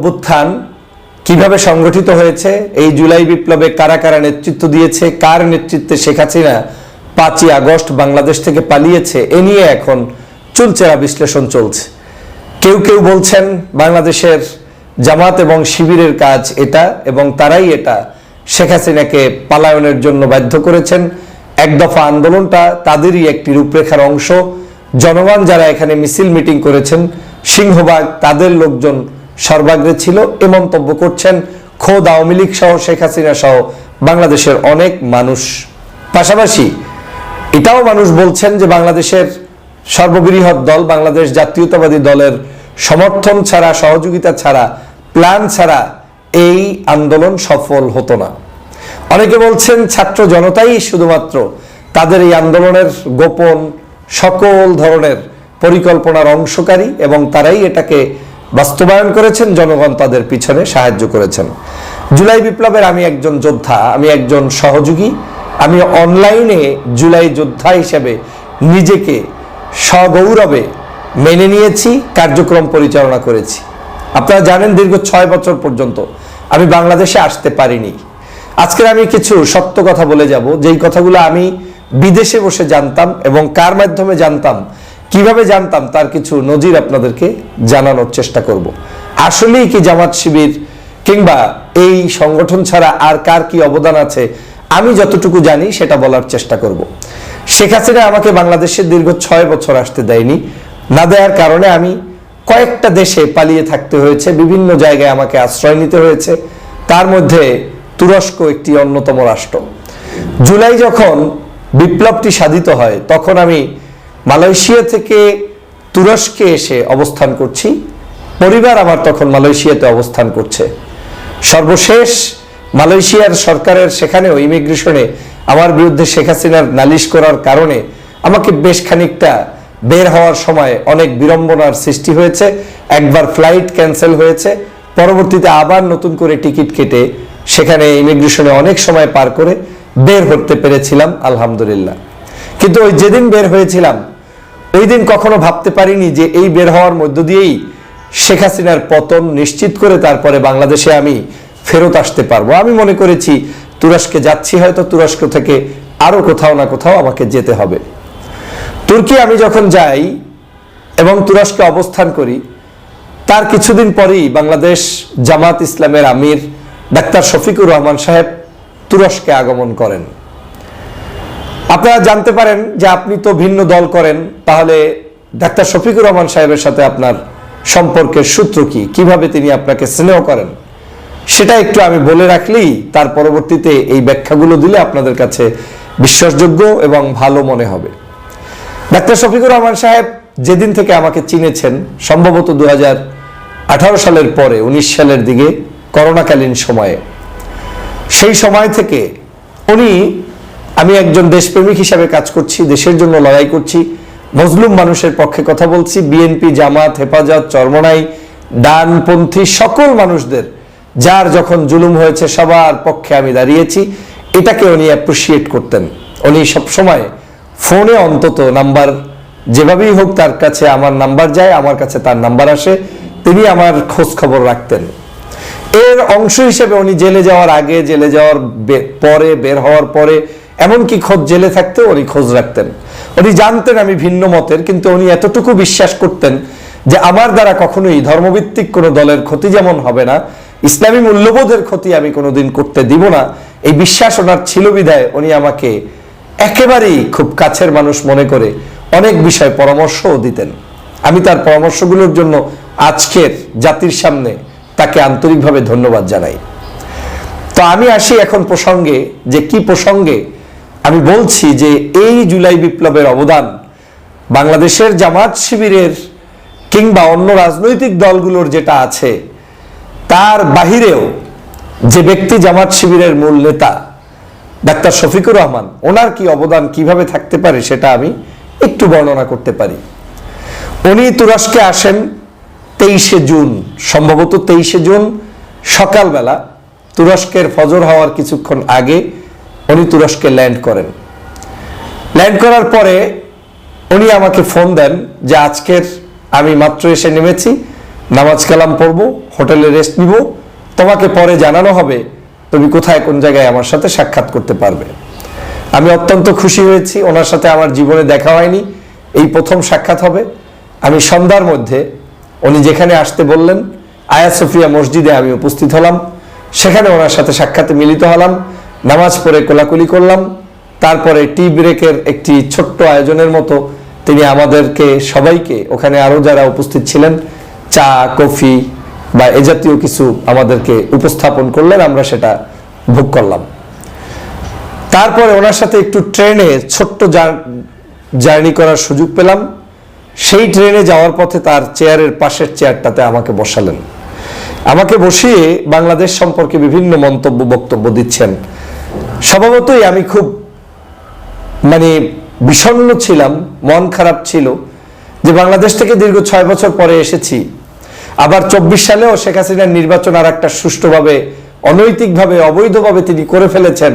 অভ্যুত্থান কীভাবে সংগঠিত হয়েছে? এই জুলাই বিপ্লবে কারা কারা নেতৃত্ব দিয়েছে? কার নেতৃত্বে শেখ হাসিনা পাঁচই আগস্ট বাংলাদেশ থেকে পালিয়েছে? এ নিয়ে এখন চুলচেরা বিশ্লেষণ চলছে। কেউ কেউ বলছেন বাংলাদেশের জামাত এবং শিবিরের কাজ এটা এবং তারাই এটা। শেখ হাসিনাকে পালায়নের জন্য বাধ্য করেছেন। এক দফা আন্দোলনটা তাদেরই একটি রূপরেখার অংশ। জনগণ যারা এখানে মিছিল মিটিং করেছেন সিংহবাগ তাদের লোকজন সর্বাগ্রে ছিল এ মন্তব্য করছেন খোদ আওয়ামী লীগ সহ শেখ হাসিনা সহ বাংলাদেশের অনেক মানুষ। পাশাপাশি এটাও মানুষ বলছেন যে বাংলাদেশের সর্ববৃহৎ দল বাংলাদেশ জাতীয়তাবাদী দলের সমর্থন ছাড়া, সহযোগিতা ছাড়া, প্ল্যান ছাড়া এই আন্দোলন সফল হতো না। অনেকে বলছেন ছাত্র জনতাই শুধুমাত্র তাদের এই আন্দোলনের গোপন সকল ধরনের পরিকল্পনার অংশকারী এবং তারাই এটাকে বাস্তবায়ন করেছেন, জনগণ তাদের পিছনে সাহায্য করেছেন। জুলাই বিপ্লবের আমি একজন যোদ্ধা, আমি একজন সহযোগী, আমি অনলাইনে জুলাই যোদ্ধা হিসেবে নিজেকে সগৌরবে মেনে নিয়েছি, কার্যক্রম পরিচালনা করেছি। আপনারা জানেন দীর্ঘ ছয় বছর পর্যন্ত আমি বাংলাদেশে আসতে পারিনি। আজকের আমি কিছু সত্য কথা বলে যাব, যেই কথাগুলো আমি বিদেশে বসে জানতাম এবং কার মাধ্যমে জানতাম কীভাবে জানতাম তার কিছু নজির আপনাদেরকে জানানোর চেষ্টা করব? আসলেই কি জামাত শিবির কিংবা এই সংগঠন ছাড়া আর কার কি অবদান আছে, আমি যতটুকু জানি সেটা বলার চেষ্টা করব। শেখ হাসিনা আমাকে বাংলাদেশে দীর্ঘ ছয় বছর আসতে দেয়নি। না দেওয়ার কারণে আমি কয়েকটা দেশে পালিয়ে থাকতে হয়েছে, বিভিন্ন জায়গায় আমাকে আশ্রয় নিতে হয়েছে। তার মধ্যে তুরস্ক একটি অন্যতম রাষ্ট্র। জুলাই যখন বিপ্লবটি সাধিত হয়, তখন আমি মালয়েশিয়া থেকে তুরস্কে এসে অবস্থান করছি। পরিবার আমার তখন মালয়েশিয়াতে অবস্থান করছে। সর্বশেষ মালয়েশিয়ার সরকারের সেখানেও ইমিগ্রেশনে আমার বিরুদ্ধে শেখ হাসিনার নালিশ করার কারণে আমাকে বেশ খানিকটা বের হওয়ার সময় অনেক বিড়ম্বনার সৃষ্টি হয়েছে। একবার ফ্লাইট ক্যান্সেল হয়েছে। পরবর্তীতে আবার নতুন করে টিকিট কেটে সেখানে ইমিগ্রেশনে অনেক সময় পার করে বের হতে পেরেছিলাম, আলহামদুলিল্লাহ। কিন্তু ওই যেদিন বের হয়েছিলাম, ওই দিন কখনো ভাবতে পারিনি যে এই বের হওয়ার মধ্য দিয়েই শেখ হাসিনার পতন নিশ্চিত করে তারপরে বাংলাদেশে আমি ফেরত আসতে পারব। আমি মনে করেছি, তুরস্কে যাচ্ছি, হয়তো তুরস্ক থেকে আরও কোথাও না কোথাও আমাকে যেতে হবে। তুর্কি আমি যখন যাই এবং তুরস্কে অবস্থান করি, তার কিছুদিন পরেই বাংলাদেশ জামাত ইসলামের আমির ডাক্তার শফিকুর রহমান সাহেব তুরস্কে আগমন করেন। আপনারা জানতে পারেন যে আপনি তো ভিন্ন দল করেন, তাহলে ডাক্তার শফিকুর রহমান সাহেবের সাথে আপনার সম্পর্কের সূত্র কি? কীভাবে তিনি আপনাকে স্নেহ করেন? সেটা একটু আমি বলে রাখলেই তার পরবর্তীতে এই ব্যাখ্যাগুলো দিলে আপনাদের কাছে বিশ্বাসযোগ্য এবং ভালো মনে হবে। ডাক্তার শফিকুর রহমান সাহেব যেদিন থেকে আমাকে চিনেছেন, সম্ভবত দু সালের পরে, উনিশ সালের দিকে করোনাকালীন সময়ে। সেই সময় থেকে উনি আমি একজন দেশপ্রেমিক হিসাবে কাজ করছি, দেশের জন্য লড়াই করছি। মজলুম মানুষের পক্ষে কথা বলছি, বিএনপি, জামাত, হেফাজত, চরমনাই, ডানপন্থী সকল মানুষদের, যার যখন জুলুম হয়েছে সবার পক্ষে আমি দাঁড়িয়েছি। এটাকে উনি অ্যাপ্রিসিয়েট করতেন। উনি সবসময় ফোনে অন্তত নাম্বার যেভাবেই হোক তার কাছে আমার নাম্বার যায়, আমার কাছে তার নাম্বার আসে, তিনি আমার খোঁজ খবর রাখতেন। এর অংশ হিসেবে উনি জেলে যাওয়ার আগে, জেলে যাওয়ার পরে, বের হওয়ার পরে এমনকি খোঁজ জেলে থাকতেও উনি খোঁজ রাখতেন। উনি জানতেন আমি ভিন্ন মতের, কিন্তু উনি এতটুকু বিশ্বাস করতেন যে আমার দ্বারা কখনোই ধর্মভিত্তিক কোনো দলের ক্ষতি যেমন হবে না, ইসলামী মূল্যবোধের ক্ষতি আমি কোনোদিন করতে দিব না। এই বিশ্বাস ওনার ছিল বিধায় উনি আমাকে একেবারেই খুব কাছের মানুষ মনে করে অনেক বিষয় পরামর্শও দিতেন। আমি তার পরামর্শগুলোর জন্য আজকের জাতির সামনে তাকে আন্তরিকভাবে ধন্যবাদ জানাই। তো আমি আসি এখন প্রসঙ্গে যে কি প্রসঙ্গে আমি বলছি যে এই জুলাই বিপ্লবের অবদান বাংলাদেশের জামাত শিবিরের কিংবা অন্য রাজনৈতিক দলগুলোর যেটা আছে, তার বাহিরেও যে ব্যক্তি জামাত শিবিরের মূল নেতা, ডাক্তার শফিকুর রহমান, ওনার কি অবদান কীভাবে থাকতে পারে সেটা আমি একটু বর্ণনা করতে পারি। উনি তুরস্কে আসেন তেইশে জুন, সম্ভবত তেইশে জুন সকালবেলা। তুরস্কের ফজর হওয়ার কিছুক্ষণ আগে উনি তুরস্কে ল্যান্ড করেন। ল্যান্ড করার পরে উনি আমাকে ফোন দেন যে আজকের আমি মাত্র এসে নেমেছি, নামাজ কালাম পড়ব, হোটেলে রেস্ট নিব, তোমাকে পরে জানানো হবে, তুমি কোথায় কোন জায়গায় আমার সাথে সাক্ষাৎ করতে পারবে। আমি অত্যন্ত খুশি হয়েছি, ওনার সাথে আমার জীবনে দেখা হয়নি, এই প্রথম সাক্ষাৎ হবে। আমি সন্ধ্যার মধ্যে উনি যেখানে আসতে বললেন, আয়া সফিয়া মসজিদে আমি উপস্থিত হলাম, সেখানে ওনার সাথে সাক্ষাতে মিলিত হলাম। নামাজ পড়ে কোলাকুলি করলাম। তারপরে টি ব্রেকের একটি ছোট্ট আয়োজনের মতো তিনি আমাদেরকে সবাইকে, ওখানে আরও যারা উপস্থিত ছিলেন, চা, কফি বা এ জাতীয় কিছু আমাদেরকে উপস্থাপন করলেন, আমরা সেটা ভোগ করলাম। তারপরে ওনার সাথে একটু ট্রেনে ছোট্ট জার্নি করার সুযোগ পেলাম। সেই ট্রেনে যাওয়ার পথে তার চেয়ারের পাশের চেয়ারটাতে আমাকে বসালেন। আমাকে বসিয়ে বাংলাদেশ সম্পর্কে বিভিন্ন মন্তব্য, বক্তব্য দিচ্ছেন। স্বভাবতই আমি খুব মানে বিষণ্ণ ছিলাম, মন খারাপ ছিল যে বাংলাদেশ থেকে দীর্ঘ ছয় বছর পরে এসেছি। আবার চব্বিশ সালেও শেখ হাসিনার নির্বাচন আর একটা সুষ্ঠুভাবে, অনৈতিকভাবে, অবৈধভাবে তিনি করে ফেলেছেন,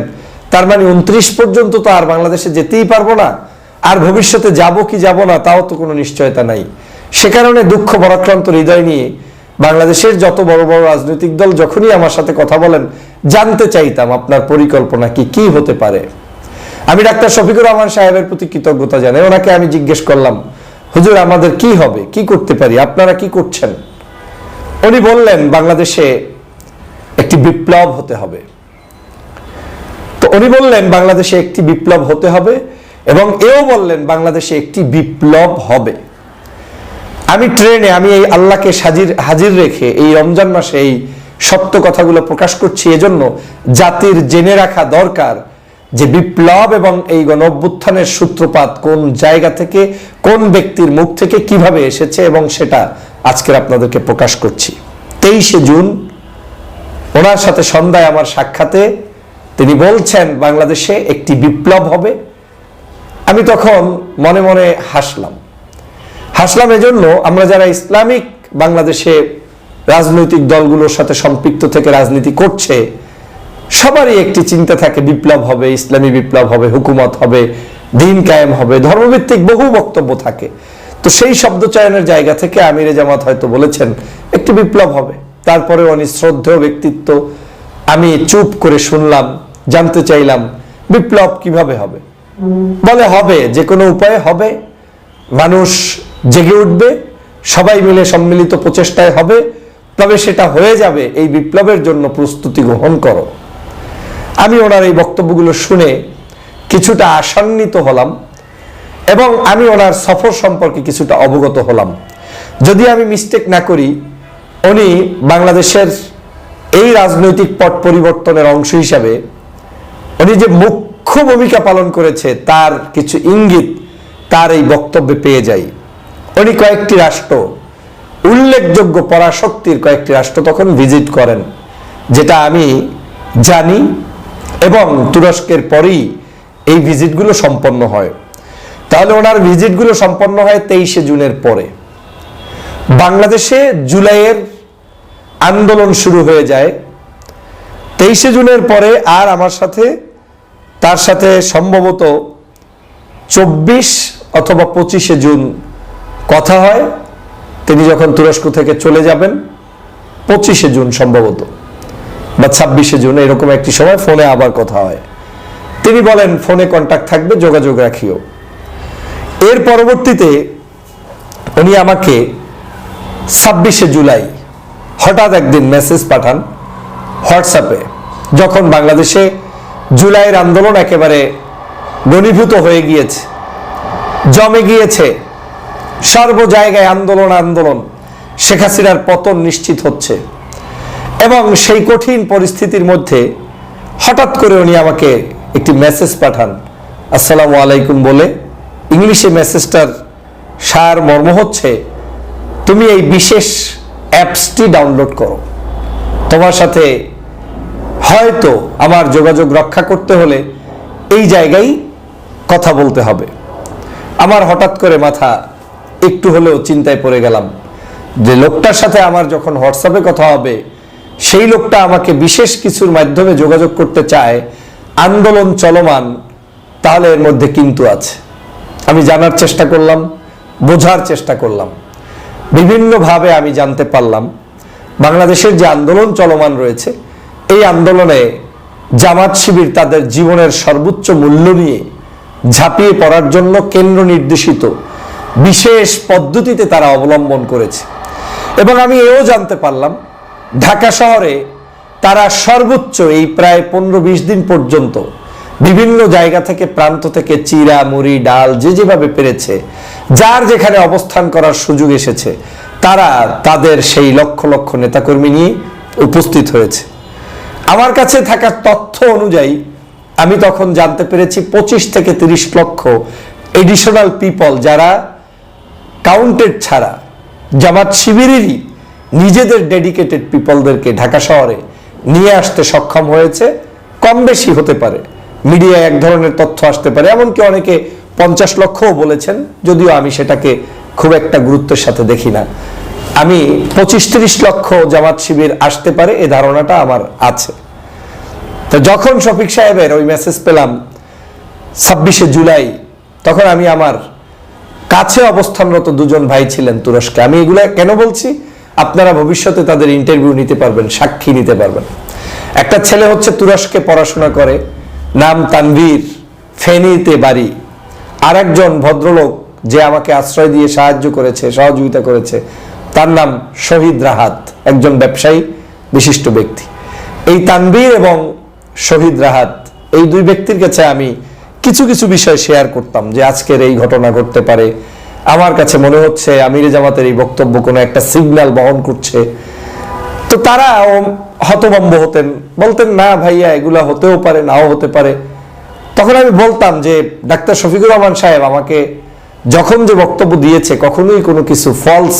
তার মানে উনত্রিশ পর্যন্ত তো আর বাংলাদেশে যেতেই পারব না, আর ভবিষ্যতে যাব কি যাব না তাও তো কোনো নিশ্চয়তা নাই। সে কারণে দুঃখ বরাক্রান্ত হৃদয় নিয়ে বাংলাদেশের যত বড় বড় রাজনৈতিক দল যখনই আমার সাথে কথা বলেন জানতে চাইতাম আপনার পরিকল্পনা কি কি হতে পারে। আমি ডাক্তার শফিকুর রহমান সাহেবের প্রতি কৃতজ্ঞতা জানাই। ওনাকে আমি জিজ্ঞেস করলাম, হুজুর, আমাদের কি হবে? কি করতে পারি? আপনারা কি করছেন? উনি বললেন, বাংলাদেশে একটি বিপ্লব হতে হবে। তো উনি বললেন, বাংলাদেশে একটি বিপ্লব হতে হবে এবং এও বললেন, বাংলাদেশে একটি বিপ্লব হবে। আমি ট্রেনে, আমি এই আল্লাহকে সাজির, হাজির রেখে এই রমজান মাসে এই সত্য কথাগুলো প্রকাশ করছি এজন্য জাতির জেনে রাখা দরকার যে বিপ্লব এবং এই গণ অভ্যুত্থানের সূত্রপাত কোন জায়গা থেকে, কোন ব্যক্তির মুখ থেকে কীভাবে এসেছে এবং সেটা আজকের আপনাদেরকে প্রকাশ করছি। তেইশে জুন, ওনার সাথে সন্ধ্যায় আমার সাক্ষাতে তিনি বলছেন, বাংলাদেশে একটি বিপ্লব হবে। আমি তখন মনে মনে হাসলাম। হাসলাম এজন্য আমরা যারা ইসলামিক বাংলাদেশে রাজনৈতিক দলগুলোর সাথে সম্পৃক্ত থেকে রাজনীতি করছে, সবারই একটি চিন্তা থাকে, বিপ্লব হবে, ইসলামী বিপ্লব হবে, হুকুমত হবে, দিন কায়েম হবে, ধর্মভিত্তিক বহু বক্তব্য থাকে। তো সেই শব্দ চয়নের জায়গা থেকে আমিরে জামাত হয়তো বলেছেন, একটি বিপ্লব হবে। তারপরে উনি শ্রদ্ধেয় ব্যক্তিত্ব, আমি চুপ করে শুনলাম, জানতে চাইলাম, বিপ্লব কীভাবে হবে? বলে হবে যে কোনো উপায়ে হবে। মানুষ জেগে উঠবে, সবাই মিলে সম্মিলিত প্রচেষ্টায় হবে। তবে সেটা হয়ে যাবে, এই বিপ্লবের জন্য প্রস্তুতি গ্রহণ করো। আমি ওনার এই বক্তব্যগুলো শুনে কিছুটা আশান্বিত হলাম এবং আমি ওনার সফর সম্পর্কে কিছুটা অবগত হলাম। যদি আমি মিস্টেক না করি, উনি বাংলাদেশের এই রাজনৈতিক পট পরিবর্তনের অংশ হিসাবে উনি যে মুখ্য ভূমিকা পালন করেছে, তার কিছু ইঙ্গিত তার এই বক্তব্যে পেয়ে যাই। উনি কয়েকটি রাষ্ট্র উল্লেখযোগ্য পরাশক্তির কয়েকটি রাষ্ট্র তখন ভিজিট করেন, যেটা আমি জানি এবং তুরস্কের পরেই এই ভিজিটগুলো সম্পন্ন হয়। তাহলে ওনার ভিজিটগুলো সম্পন্ন হয় তেইশে জুনের পরে। বাংলাদেশে জুলাইয়ের আন্দোলন শুরু হয়ে যায়। তেইশে জুনের পরে আর আমার সাথে, তার সাথে সম্ভবত চব্বিশ অথবা পঁচিশে জুন কথা হয়। তিনি যখন তুরস্ক থেকে চলে যাবেন, পঁচিশে জুন সম্ভবত, বা ছাব্বিশে জুন, এরকম একটি সময় ফোনে আবার কথা হয়। তিনি বলেন, ফোনে কন্ট্যাক্ট থাকবে, যোগাযোগ রাখিও। এর পরবর্তীতে উনি আমাকে ছাব্বিশে জুলাই হঠাৎ একদিন মেসেজ পাঠান হোয়াটসঅ্যাপে যখন বাংলাদেশে জুলাইয়ের আন্দোলন একেবারে ঘনীভূত হয়ে গিয়েছে, জমে গিয়েছে। সর্ব জায়গায় আন্দোলন আন্দোলন। শেখ হাসিনার পতন নিশ্চিত হচ্ছে। এবং সেই কঠিন পরিস্থিতির মধ্যে হঠাৎ করে উনি আমাকে একটি মেসেজ পাঠান। আসসালামু আলাইকুম বলে। ইংলিশে মেসেজটার সার মর্ম হচ্ছে, তুমি এই বিশেষ অ্যাপসটি ডাউনলোড করো। তোমার সাথে হয়তো আমার যোগাযোগ রক্ষা করতে হলে এই জায়গায় কথা বলতে হবে। আমার হঠাৎ করে মাথা একটু হলেও চিন্তায় পড়ে গেলাম যে লোকটার সাথে আমার যখন হোয়াটসঅ্যাপে কথা হবে, সেই লোকটা আমাকে বিশেষ কিছুর মাধ্যমে যোগাযোগ করতে চায়, আন্দোলন চলমান, তাহলে এর মধ্যে কিন্তু আছে। আমি জানার চেষ্টা করলাম, বোঝার চেষ্টা করলাম। বিভিন্নভাবে আমি জানতে পারলাম, বাংলাদেশের যে আন্দোলন চলমান রয়েছে, এই আন্দোলনে জামাত শিবির তাদের জীবনের সর্বোচ্চ মূল্য নিয়ে ঝাঁপিয়ে পড়ার জন্য কেন্দ্র নির্দেশিত বিশেষ পদ্ধতিতে তারা অবলম্বন করেছে। এবং আমি এও জানতে পারলাম, ঢাকা শহরে তারা সর্বোচ্চ এই প্রায় পনেরো বিশ দিন পর্যন্ত বিভিন্ন জায়গা থেকে, প্রান্ত থেকে চিরা, মুড়ি, ডাল যে যেভাবে পেরেছে, যার যেখানে অবস্থান করার সুযোগ এসেছে, তারা তাদের সেই লক্ষ লক্ষ নেতাকর্মী নিয়ে উপস্থিত হয়েছে। আমার কাছে থাকা তথ্য অনুযায়ী, আমি তখন জানতে পেরেছি পঁচিশ থেকে তিরিশ লক্ষ এডিশনাল পিপল যারা কাউন্টেড ছাড়া জামাত শিবিরেরই নিজেদের ডেডিকেটেড পিপলদেরকে ঢাকা শহরে নিয়ে আসতে সক্ষম হয়েছে। কম বেশি হতে পারে। মিডিয়ায় এক ধরনের তথ্য আসতে পারে। এমনকি অনেকে পঞ্চাশ লক্ষও বলেছেন, যদিও আমি সেটাকে খুব একটা গুরুত্বের সাথে দেখি না। আমি পঁচিশ তিরিশ লক্ষ জামাত শিবির আসতে পারে, এ ধারণাটা আমার আছে। তো যখন শফিক সাহেবের ওই মেসেজ পেলাম ছাব্বিশে জুলাই, তখন আমি আমার কাছে অবস্থানরত দুজন ভাই ছিলেন তুরস্কে। আমি এগুলা কেন বলছি? আপনারা ভবিষ্যতে তাদের ইন্টারভিউ নিতে পারবেন, সাক্ষী নিতে পারবেন। একটা ছেলে হচ্ছে তুরস্কে পড়াশোনা করে, নাম তানভীর, ফেনীতে বাড়ি। আর একজন ভদ্রলোক যে আমাকে আশ্রয় দিয়ে সাহায্য করেছে, সহযোগিতা করেছে, তার নাম শহীদ রাহাত, একজন ব্যবসায়ী, বিশিষ্ট ব্যক্তি। এই তানভীর এবং শহীদ রাহাত, এই দুই ব্যক্তির কাছে আমি কিছু কিছু বিষয় শেয়ার করতাম যে আজকের এই ঘটনা ঘটতে পারে। আমার কাছে মনে হচ্ছে আমির জামাতের এই বক্তব্য কোনো একটা সিগন্যাল বহন করছে। তো তারা হতভম্ব হতেন। বলতেন, না ভাইয়া, এগুলা হতেও পারে, নাও হতে পারে। তখন আমি বলতাম যে, ডাক্তার শফিকুর রহমান সাহেব আমাকে যখন যে বক্তব্য দিয়েছে, কখনোই কোনো কিছু ফলস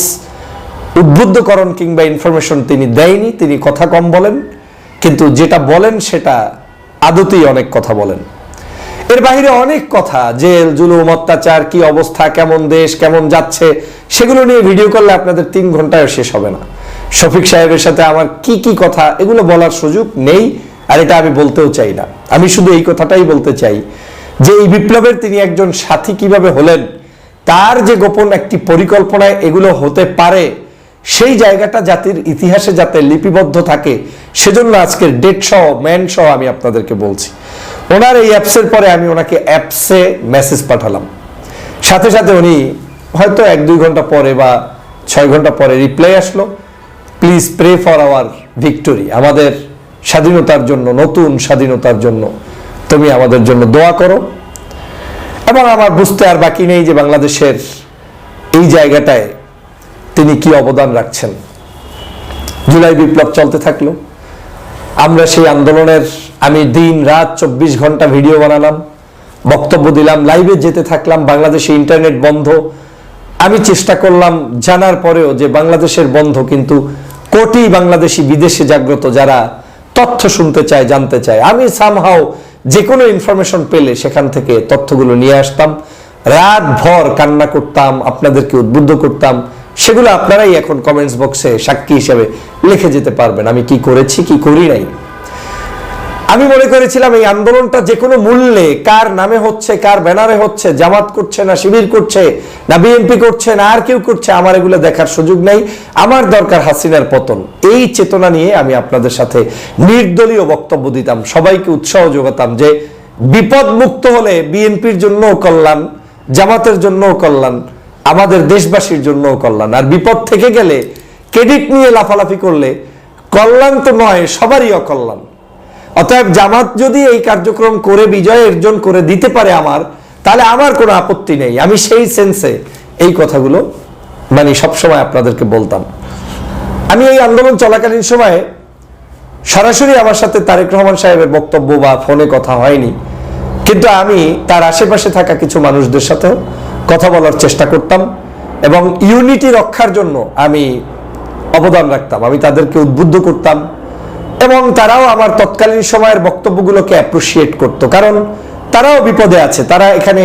উদ্বুদ্ধকরণ কিংবা ইনফরমেশন তিনি দেয়নি। তিনি কথা কম বলেন, কিন্তু যেটা বলেন সেটা আদতেই অনেক কথা বলেন। এর বাইরে অনেক কথা, জেল, জুলুম, অত্যাচার, কি অবস্থা, কেমন দেশ, কেমন যাচ্ছে, সেগুলো নিয়ে ভিডিও করলে আপনাদের তিন ঘন্টায় শেষ হবে না। শফিক সাহেবের সাথে আমার কি কি কথা, এগুলো বলার সুযোগ নেই, আর এটা আমি বলতেও চাই না। আমি শুধু এই কথাটাই বলতে চাই যে, এই বিপ্লবের তিনি একজন সাথী কীভাবে হলেন, তার যে গোপন একটি পরিকল্পনায় এগুলো হতে পারে, সেই জায়গাটা জাতির ইতিহাসে যাতে লিপিবদ্ধ থাকে, সেজন্য আজকের ডেট সহ ম্যান সহ আমি আপনাদেরকে বলছি। ওনার এই অ্যাপসের পরে আমি ওনাকে অ্যাপসে মেসেজ পাঠালাম। সাথে সাথে উনি হয়তো এক দুই ঘণ্টা পরে বা ছয় ঘণ্টা পরে রিপ্লাই আসলো please pray for our victory আমাদের স্বাধীনতার জন্য, নতুন স্বাধীনতার জন্য তুমি আমাদের জন্য দোয়া করো। এবং আমার বুঝতে আর বাকি নেই যে বাংলাদেশের এই জায়গাটায় তিনি কি অবদান রাখছেন। জুলাই বিপ্লব চলতে থাকল। আমরা সেই আন্দোলনের আমি দিন রাত চব্বিশ ঘণ্টা ভিডিও বানালাম, বক্তব্য দিলাম লাইভে যেতে থাকলাম, বাংলাদেশে ইন্টারনেট বন্ধ। আমি চেষ্টা করলাম জানার পরেও যে বাংলাদেশের বন্ধ কিন্তু কোটি বাংলাদেশি বিদেশে জাগ্রত যারা তথ্য শুনতে চায়, জানতে চায়। আমি সামহাও যে কোনো ইনফরমেশন পেলে সেখান থেকে তথ্যগুলো নিয়ে আসতাম। রাত ভর কান্না করতাম, আপনাদেরকে উদ্বুদ্ধ করতাম। সেগুলো আপনারাই এখন কমেন্টস বক্সে সাক্ষী হিসেবে লিখে যেতে পারবেন। আমি কি করেছি, কি করি নাই? আমি মনে করেছিলাম এই আন্দোলনটা যে কোনো মূল্যে কার নামে হচ্ছে, কার ব্যানারে হচ্ছে, জামাত করছে না শিবির করছে, না বিএনপি করছে, না আর কেউ করছে, আমার এগুলো দেখার সুযোগ নেই। আমার দরকার হাসিনার পতন। এই চেতনা নিয়ে আমি আপনাদের সাথে নির্দলীয় বক্তব্য দিতাম। সবাইকে উৎসাহ যোগাতাম যে বিপদ মুক্ত হলে বিএনপির জন্যও কল্যাণ, জামাতের জন্যও কল্যাণ, আমাদের দেশবাসীর জন্যও কল্যাণ। আর বিপদ থেকে গেলে ক্রেডিট নিয়ে লাফালাফি করলে কল্যাণ তো নয়, সবারই অকল্যাণ। অতএব জামাত যদি এই কার্যক্রম করে বিজয় অর্জন করে দিতে পারে আমার, তাহলে আমার কোনো আপত্তি নেই। আমি সেই সেন্সে এই কথাগুলো মানে সবসময় আপনাদেরকে বলতাম। আমি এই আন্দোলন চলাকালীন সময়ে সরাসরি আমার সাথে তারেক রহমান সাহেবের বক্তব্য বা ফোনে কথা হয়নি। কিন্তু আমি তার আশেপাশে থাকা কিছু মানুষদের সাথেও কথা বলার চেষ্টা করতাম এবং ইউনিটি রক্ষার জন্য আমি অবদান রাখতাম। আমি তাদেরকে উদ্বুদ্ধ করতাম। এবং তারাও আমার তৎকালীন সময়ের বক্তব্যগুলোকে অ্যাপ্রিসিয়েট করত। কারণ তারাও বিপদে আছে, তারা এখানে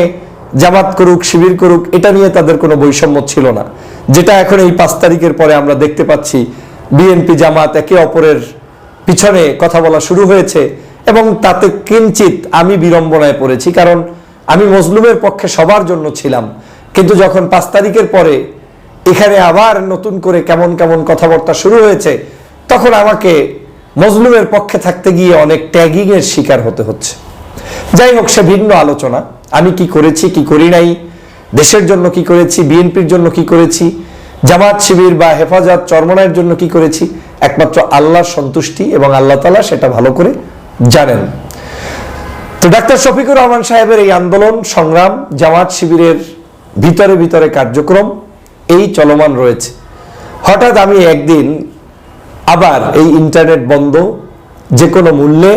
জামাত করুক, শিবির করুক, এটা নিয়ে তাদের কোনো বৈষম্য ছিল না। যেটা এখন এই পাঁচ তারিখের পরে আমরা দেখতে পাচ্ছি বিএনপি জামাত একে অপরের পিছনে কথা বলা শুরু হয়েছে এবং তাতে কিঞ্চিত আমি বিড়ম্বনায় পড়েছি, কারণ আমি মজলুমের পক্ষে সবার জন্য ছিলাম। কিন্তু যখন পাঁচ তারিখের পরে এখানে আবার নতুন করে কেমন কেমন কথাবার্তা শুরু হয়েছে, তখন আমাকে মজলুমের পক্ষে থাকতে গিয়ে অনেক ট্যাগিং এর শিকার হতে হচ্ছে। যাই হোক, সে ভিন্ন আলোচনা। আমি কি করেছি, কি করি নাই? দেশের জন্য কি করেছি? বিএনপির জন্য কি করেছি? জামাত শিবির বা হেফাজত চরমনায়ের জন্য কি করেছি? একমাত্র আল্লাহর সন্তুষ্টি এবং আল্লাহ তালা সেটা ভালো করে জানেন। তো ডাক্তার শফিকুর রহমান সাহেবের এই আন্দোলন, সংগ্রাম, জামাত শিবিরের ভিতরে ভিতরে কার্যক্রম, এই চলমান রয়েছে। হঠাৎ আমি একদিন আবার এই ইন্টারনেট বন্ধ যে কোনো মূল্যে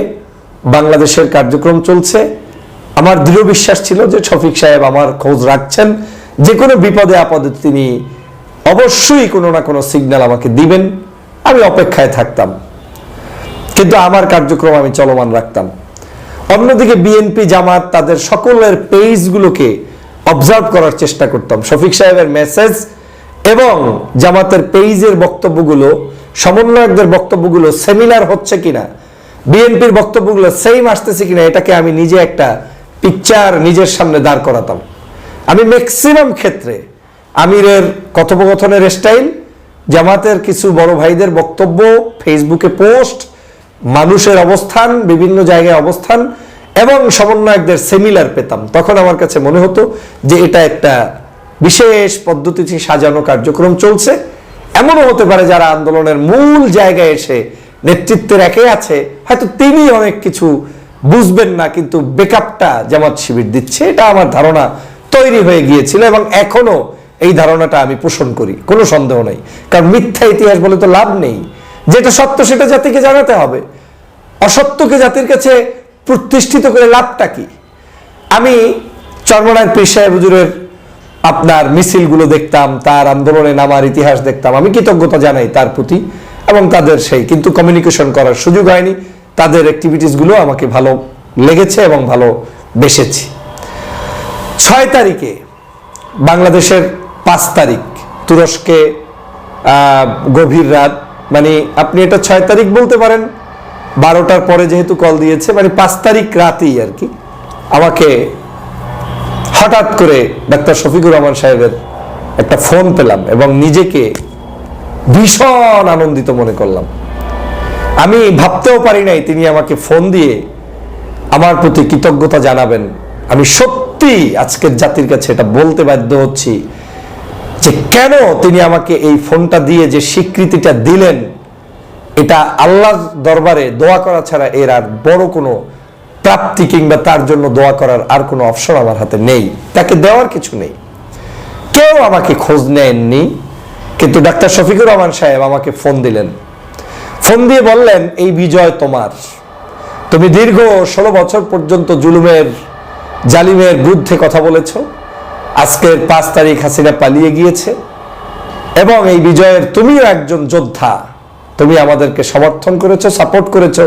বাংলাদেশের কার্যক্রম চলছে। আমার দৃঢ় বিশ্বাস ছিল যে শফিক সাহেব আমার খোঁজ রাখছেন। যে কোনো বিপদে আপদে তিনি অবশ্যই কোনো না কোনো সিগন্যাল আমাকে দিবেন। আমি অপেক্ষায় থাকতাম। কিন্তু আমার কার্যক্রম আমি চলমান রাখতাম। অন্যদিকে বিএনপি জামাত তাদের সকলের পেজগুলোকে অবজার্ভ করার চেষ্টা করতাম। শফিক সাহেবের মেসেজ এবং জামাতের পেজের বক্তব্যগুলো সমন্বয়কদের বক্তব্যগুলো সেমিলার হচ্ছে কিনা? বিএনপির বক্তব্যগুলো সেম আসতেছে কিনা, এটাকে আমি নিজে একটা পিকচার নিজের সামনে দাঁড় করাতাম। আমি ম্যাক্সিমাম ক্ষেত্রে আমিরের কথোপকথনের স্টাইল জামাতের কিছু বড় ভাইদের বক্তব্য ফেসবুকে পোস্ট মানুষের অবস্থান, বিভিন্ন জায়গায় অবস্থান, এবং সমন্বয়কদের সেমিলার পেতাম। তখন আমার কাছে মনে হতো যে এটা একটা বিশেষ পদ্ধতিতে সাজানো কার্যক্রম চলছে। এমনও হতে পারে যারা আন্দোলনের মূল জায়গায় এসে নেতৃত্বের একে আছে। হয়তো তিনি অনেক কিছু বুঝবেন না, কিন্তু বেকআপটা জামাত শিবির দিচ্ছে, এটা আমার ধারণা তৈরি হয়ে গিয়েছিল এবং এখনও এই ধারণাটা আমি পোষণ করি, কোনো সন্দেহ নেই। কারণ মিথ্যা ইতিহাস বলে তো লাভ নেই। যেটা সত্য সেটা জাতিকে জানাতে হবে। অসত্যকে জাতির কাছে প্রতিষ্ঠিত করে লাভটা কি? আমি চর্মনায় পীর সাহেব হুজুরের আপনার মিছিলগুলো দেখতাম, তার আন্দোলনে নামার ইতিহাস দেখতাম। আমি কৃতজ্ঞতা জানাই তার প্রতি এবং তাদের সেই, কিন্তু কমিউনিকেশন করার সুযোগ হয়নি। তাদের অ্যাক্টিভিটিসগুলো আমাকে ভালো লেগেছে এবং ভালো বেসেছি। ছয় তারিখে বাংলাদেশের পাঁচ তারিখ, তুরস্কে গভীর রাত মানে আপনি এটা ছয় তারিখ বলতে পারেন। বারোটার পরে যেহেতু কল দিয়েছে মানে পাঁচ তারিখ রাতেই আর কি। আমাকে হঠাৎ করে ডাক্তার শফিকুর রহমান সাহেবের একটা ফোন পেলাম এবং নিজেকে ভীষণ আনন্দিত মনে করলাম। আমি ভাবতেও পারি নাই তিনি আমাকে ফোন দিয়ে আমার প্রতি কৃতজ্ঞতা জানাবেন। আমি সত্যি আজকের জাতির কাছে এটা বলতে বাধ্য হচ্ছি যে কেন তিনি আমাকে এই ফোনটা দিয়ে যে স্বীকৃতিটা দিলেন, এটা আল্লাহর দরবারে দোয়া করা ছাড়া এর আর বড় কোনো প্রাপ্তি কিংবা তার জন্য দোয়া করার আর কোনো অপশন আমার হাতে নেই। তাকে দেওয়ার কিছু নেই। কেউ আমাকে খোঁজ নেননি, কিন্তু ডাক্তার শফিকুর রহমান সাহেব আমাকে ফোন দিলেন। ফোন দিয়ে বললেন, এই বিজয় তোমার। তুমি দীর্ঘ ষোলো বছর পর্যন্ত জুলুমের, জালিমের বিরুদ্ধে কথা বলেছ। আজকের পাঁচ তারিখ হাসিনা পালিয়ে গিয়েছে। এবং এই বিজয়ের তুমিও একজন যোদ্ধা। তুমি আমাদেরকে সমর্থন করেছ, সাপোর্ট করেছ।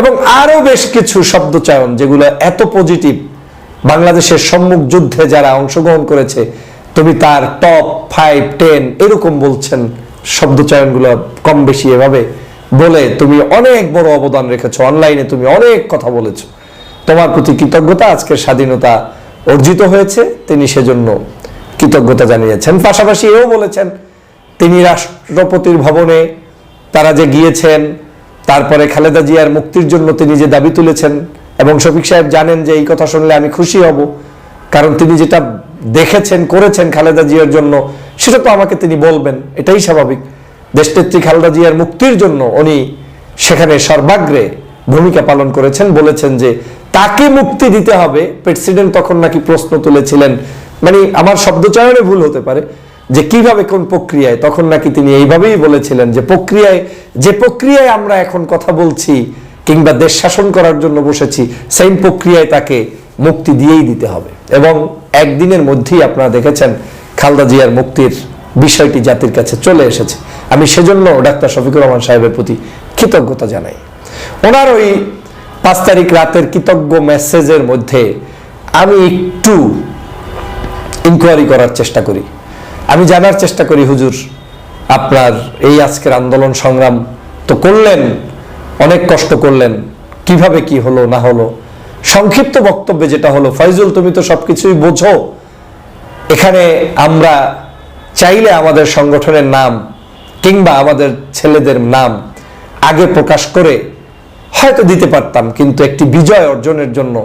এবং আরও বেশ কিছু শব্দচয়ন যেগুলো এত পজিটিভ বাংলাদেশের সম্মুখ যুদ্ধে যারা অংশগ্রহণ করেছে, তুমি তার টপ ফাইভ টেন এরকম বলছেন শব্দচয়নগুলো কম বেশি এভাবে বলে তুমি অনেক বড় অবদান রেখেছো অনলাইনে তুমি অনেক কথা বলেছ। তোমার প্রতি কৃতজ্ঞতা, আজকের স্বাধীনতা অর্জিত হয়েছে, তিনি সেজন্য কৃতজ্ঞতা জানিয়েছেন। পাশাপাশি এও বলেছেন, তিনি রাষ্ট্রপতির ভবনে তারা যে গিয়েছেন তারপরে খালেদা জিয়ার মুক্তির জন্য তিনি যে দাবি তুলেছেন, এবং শফিক সাহেব জানেন যে এই কথা শুনলে আমি খুশি হব, কারণ তিনি যেটা দেখেছেন, করেছেন খালেদা জিয়ার জন্য, সেটা তো আমাকে তিনি বলবেন, এটাই স্বাভাবিক। দেশনেত্রী খালেদা জিয়ার মুক্তির জন্য উনি সেখানে সর্বাগ্রে ভূমিকা পালন করেছেন, বলেছেন যে তাকে মুক্তি দিতে হবে। প্রেসিডেন্ট তখন নাকি প্রশ্ন তুলেছিলেন। মানে আমার শব্দচয়নে ভুল হতে পারে। যে কীভাবে কোন প্রক্রিয়ায়, তখন নাকি তিনি এইভাবেই বলেছিলেন যে প্রক্রিয়ায় যে প্রক্রিয়ায় আমরা এখন কথা বলছি কিংবা দেশ শাসন করার জন্য বসেছি সেই প্রক্রিয়ায় তাকে মুক্তি দিয়েই দিতে হবে। এবং একদিনের মধ্যেই আপনারা দেখেছেন খালদা জিয়ার মুক্তির বিষয়টি জাতির কাছে চলে এসেছে। আমি সেজন্য ডাক্তার শফিকুর রহমান সাহেবের প্রতি কৃতজ্ঞতা জানাই। ওনার ওই পাঁচ তারিখ রাতের কৃতজ্ঞ মেসেজের মধ্যে আমি একটু ইনকোয়ারি করার চেষ্টা করি। আমি জানার চেষ্টা করি, হুজুর, আপনার এই আজকের আন্দোলন সংগ্রাম তো করলেন, অনেক কষ্ট করলেন, কীভাবে কি হলো, না হলো? সংক্ষিপ্ত বক্তব্যে যেটা হলো, ফয়জুল, তুমি তো সবকিছুই বোঝো। এখানে আমরা চাইলে আমাদের সংগঠনের নাম কিংবা আমাদের ছেলেদের নাম আগে প্রকাশ করে হয়তো দিতে পারতাম, কিন্তু একটি বিজয় অর্জনের জন্য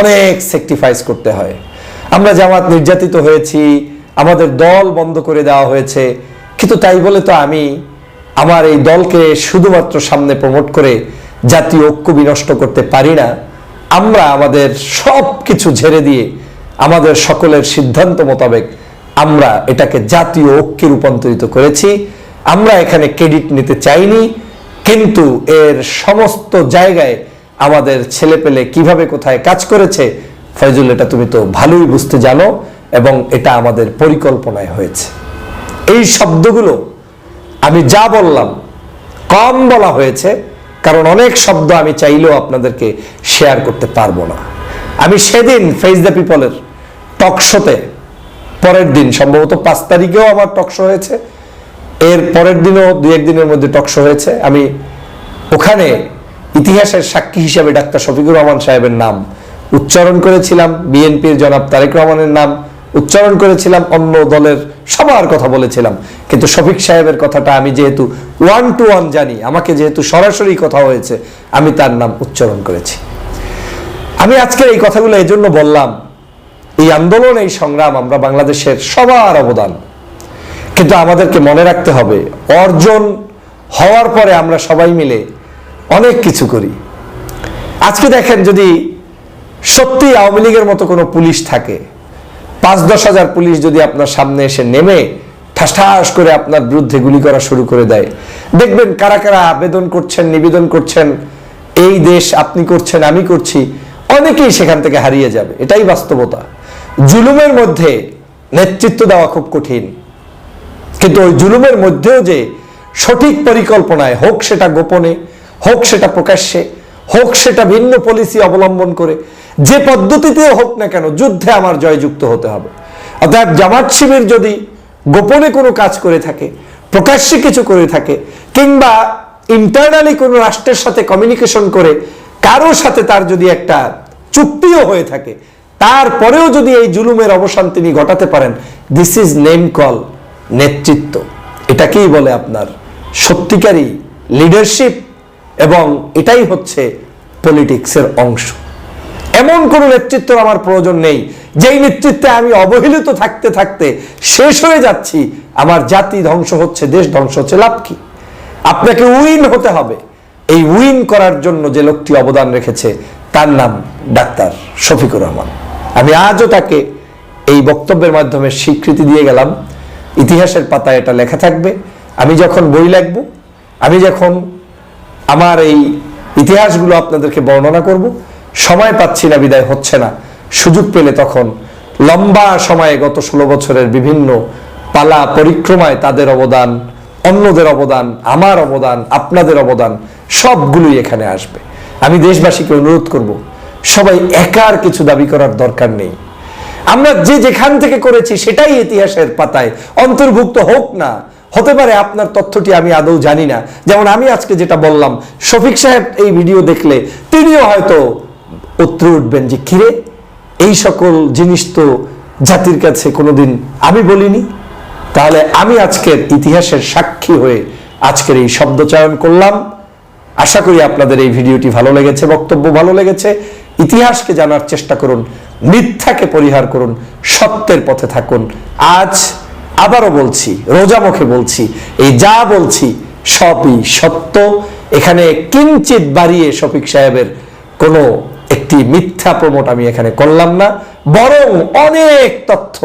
অনেক স্যাক্রিফাইস করতে হয়। আমরা জামাত নির্যাতিত হয়েছি আমাদের দল বন্ধ করে দেওয়া হয়েছে। কিন্তু তাই বলে তো আমি আমার এই দলকে শুধুমাত্র সামনে প্রমোট করে জাতীয় ঐক্য বিনষ্ট করতে পারি না। আমরা আমাদের সব কিছু ঝেড়ে দিয়ে আমাদের সকলের সিদ্ধান্ত মোতাবেক আমরা এটাকে জাতীয় ঐক্যে রূপান্তরিত করেছি। আমরা এখানে ক্রেডিট নিতে চাইনি, কিন্তু এর সমস্ত জায়গায় আমাদের ছেলে পেলে কীভাবে কোথায় কাজ করেছে, ফয়জুল, এটা তুমি তো ভালোই বুঝতে জানো। এবং এটা আমাদের পরিকল্পনায় হয়েছে। এই শব্দগুলো আমি যা বললাম, কম বলা হয়েছে, কারণ অনেক শব্দ আমি চাইলেও আপনাদেরকে শেয়ার করতে পারব না। আমি সেদিন ফেস দ্য পিপলের টকশোতে পরের দিন, সম্ভবত পাঁচ তারিখেও আমার টকশো হয়েছে, এর পরের দিনও দু একদিনের মধ্যে টকশো হয়েছে। আমি ওখানে ইতিহাসের সাক্ষী হিসাবে ডাক্তার শফিকুর রহমান সাহেবের নাম উচ্চারণ করেছিলাম, বিএনপির জনাব তারেক রহমানের নাম উচ্চারণ করেছিলাম, অন্য দলের সবার কথা বলেছিলাম। কিন্তু শফিক সাহেবের কথাটা আমি যেহেতু ওয়ান টু ওয়ান জানি, আমাকে যেহেতু সরাসরি কথা হয়েছে, আমি তার নাম উচ্চারণ করেছি। আমি আজকের এই কথাগুলো এই জন্য বললাম, এই আন্দোলন, এই সংগ্রাম আমরা বাংলাদেশের সবার অবদান। কিন্তু আমাদেরকে মনে রাখতে হবে, অর্জন হওয়ার পরে আমরা সবাই মিলে অনেক কিছু করি। আজকে দেখেন যদি সত্যি আওয়ামী লীগের মতো কোনো পুলিশ থাকে পাঁচ দশ হাজার পুলিশ যদি আপনার সামনে এসে নেমে ঠাস করে আপনার বিরুদ্ধে গুলি করা শুরু করে দেয়। দেখবেন কারা কারা আবেদন করছেন, নিবেদন করছেন, এই দেশ আপনি করছেন, আমি করছি, অনেকেই সেখান থেকে হারিয়ে যাবে। এটাই বাস্তবতা। জুলুমের মধ্যে নেতৃত্ব দেওয়া খুব কঠিন। কিন্তু ওই জুলুমের মধ্যেও যে সঠিক পরিকল্পনায় হোক সেটা গোপনে, হোক সেটা প্রকাশ্যে, হোক সেটা ভিন্ন পলিসি অবলম্বন করে যে পদ্ধতিতে হোক না কেন যুদ্ধে আমার জয়যুক্ত হতে হবে। অর্থাৎ জামাত শিবির যদি গোপনে কোনো কাজ করে থাকে, প্রকাশ্যে কিছু করে থাকে, কিংবা ইন্টারনালি কোনো রাষ্ট্রের সাথে কমিউনিকেশন করে কারোর সাথে তার যদি একটা চুক্তিও হয়ে থাকে, তারপরেও যদি এই জুলুমের অবসান তিনি ঘটাতে পারেন দিস ইজ নেম কল নেতৃত্ব। এটাকেই বলে আপনার সত্যিকারী লিডারশিপ এবং এটাই হচ্ছে পলিটিক্সের অংশ। এমন কোনো নেতৃত্বের আমার প্রয়োজন নেই। যেই নেতৃত্বে আমি অবহেলিত থাকতে থাকতে শেষ হয়ে যাচ্ছি, আমার জাতি ধ্বংস হচ্ছে, দেশ ধ্বংস হচ্ছে, লাভ কি? আপনাকে উইন হতে হবে। এই উইন করার জন্য যে লোকটি অবদান রেখেছে, তার নাম ডাক্তার শফিকুর রহমান। আমি আজও তাকে এই বক্তব্যের মাধ্যমে স্বীকৃতি দিয়ে গেলাম। ইতিহাসের পাতায় এটা লেখা থাকবে। আমি যখন বই লিখব, আমি যখন আমার এই ইতিহাসগুলো আপনাদেরকে বর্ণনা করব সময় পাচ্ছি না, বিদায় হচ্ছে না। সুযোগ পেলে তখন লম্বা সময়ে গত ষোলো বছরের বিভিন্ন পালা পরিক্রমায় তাদের অবদান, অন্যদের অবদান, আমার অবদান, আপনাদের অবদান, সবগুলোই এখানে আসবে। আমি দেশবাসীকে অনুরোধ করব, সবাই একার কিছু দাবি করার দরকার নেই। আমরা যে যেখান থেকে করেছি সেটাই ইতিহাসের পাতায়, অন্তর্ভুক্ত হোক না, হতে পারে আপনার তথ্যটি আমি আদৌ জানি না। যেমন আমি আজকে যেটা বললাম, শফিক সাহেব এই ভিডিও দেখলে তিনিও হয়তো উত্তর উঠবেন যে, কিরে, এই সকল জিনিস তো জাতির কাছে কোনোদিন আমি বলিনি? তাহলে আমি আজকের ইতিহাসের সাক্ষী হয়ে আজকের এই শব্দচয়ন করলাম। আশা করি আপনাদের এই ভিডিওটি ভালো লেগেছে, বক্তব্য ভালো লেগেছে। ইতিহাসকে জানার চেষ্টা করুন, মিথ্যাকে পরিহার করুন, সত্যের পথে থাকুন। আজ আবারও বলছি, রোজা মুখে বলছি, এই যা বলছি সবই সত্য। এখানে কিঞ্চিত বাড়িয়ে শফিক সাহেবের কোনো মিথ্যা প্রমোট আমি এখানে করলাম না বরং অনেক তথ্য